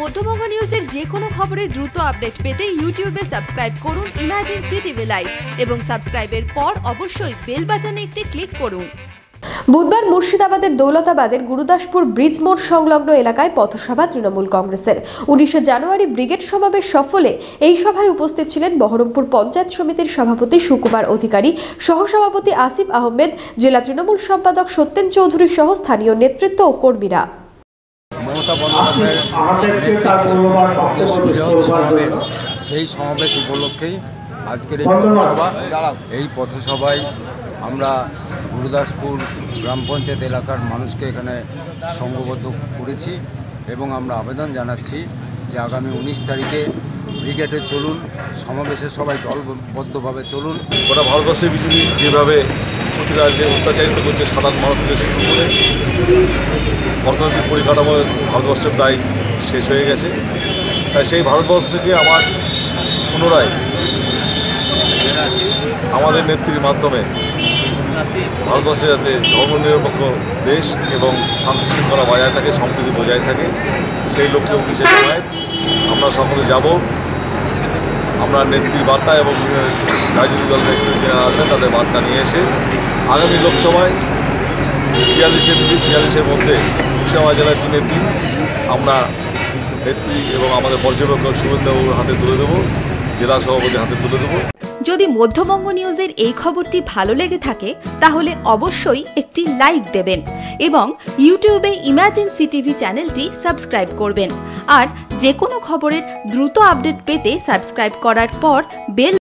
মধ্যবঙ্গ নিউজের যে কোনো খবরের দ্রুত আপডেট পেতে ইউটিউবে সাবস্ক্রাইব করুন ইমাজিন সিটিভি লাইভ এবং সাবস্ক্রাইবের পর অবশ্যই বেল বাজানে একটি ক্লিক করুন। বুধবার মুর্শিদাবাদের দৌলতাবাদের গুরুদাসপুর ব্রিজ মোড় সংলগ্ন এলাকায় পথসভা তৃণমূল কংগ্রেসের। উনিশে জানুয়ারি ব্রিগেড সমাবেশ সফলে এই সভায় উপস্থিত ছিলেন বহরমপুর পঞ্চায়েত সমিতির সভাপতি সুকুমার অধিকারী, সহসভাপতি আসিফ আহমেদ, জেলা তৃণমূল সম্পাদক সত্যেন চৌধুরী সহ স্থানীয় নেতৃত্ব ও কর্মীরা। মমতা বন্দ্যোপাধ্যায়ের সমাবেশ। সেই সমাবেশ উপলক্ষেই আজকের এই পথসভা। এই পথসভায় আমরা গুরুদাসপুর গ্রাম পঞ্চায়েত এলাকার মানুষকে এখানে সংঘবদ্ধ করেছি এবং আমরা আবেদন জানাচ্ছি যে আগামী উনিশ তারিখে ব্রিগেডে চলুন, সমাবেশে সবাই দলবদ্ধভাবে চলুন। গোটা ভারতবর্ষে বিজেপি যেভাবে প্রতিটা যে অত্যাচারিত করছে সাধারণ মানুষ থেকে শুরু করে অর্থনৈতিক পরিকাঠামো ভারতবর্ষে প্রায় শেষ হয়ে গেছে। তাই সেই ভারতবর্ষকে আমার পুনরায় আমাদের নেত্রীর মাধ্যমে ভারতবর্ষে যাতে ধর্মনিরপেক্ষ দেশ এবং শান্তি শৃঙ্খলা বজায় থাকে, সম্প্রীতি বজায় থাকে, সেই লক্ষ্যে উনিশে জুলাই আমরা সকলে যাব। আমরা নেত্রীর বার্তা এবং রাজনৈতিক দল নেতৃত্ব যারা আসবেন তাদের বার্তা নিয়ে এসে আগামী লোকসভায় বিয়াল্লিশের বিয়াল্লিশের মধ্যে মুর্শিদাবাদ জেলার দিনের দিন আমরা নেত্রী এবং আমাদের পর্যবেক্ষক শুভেন্দুবাবুর হাতে তুলে দেবো, জেলা সভাপতির হাতে তুলে দেবো। যদি মধ্যবঙ্গ নিউজের এই খবরটি ভালো লেগে থাকে, তাহলে অবশ্যই একটি লাইক দেবেন এবং ইউটিউবে ইমাজিন সিটিভি চ্যানেলটি সাবস্ক্রাইব করবেন। আর যে কোনো খবরের দ্রুত আপডেট পেতে সাবস্ক্রাইব করার পর বেল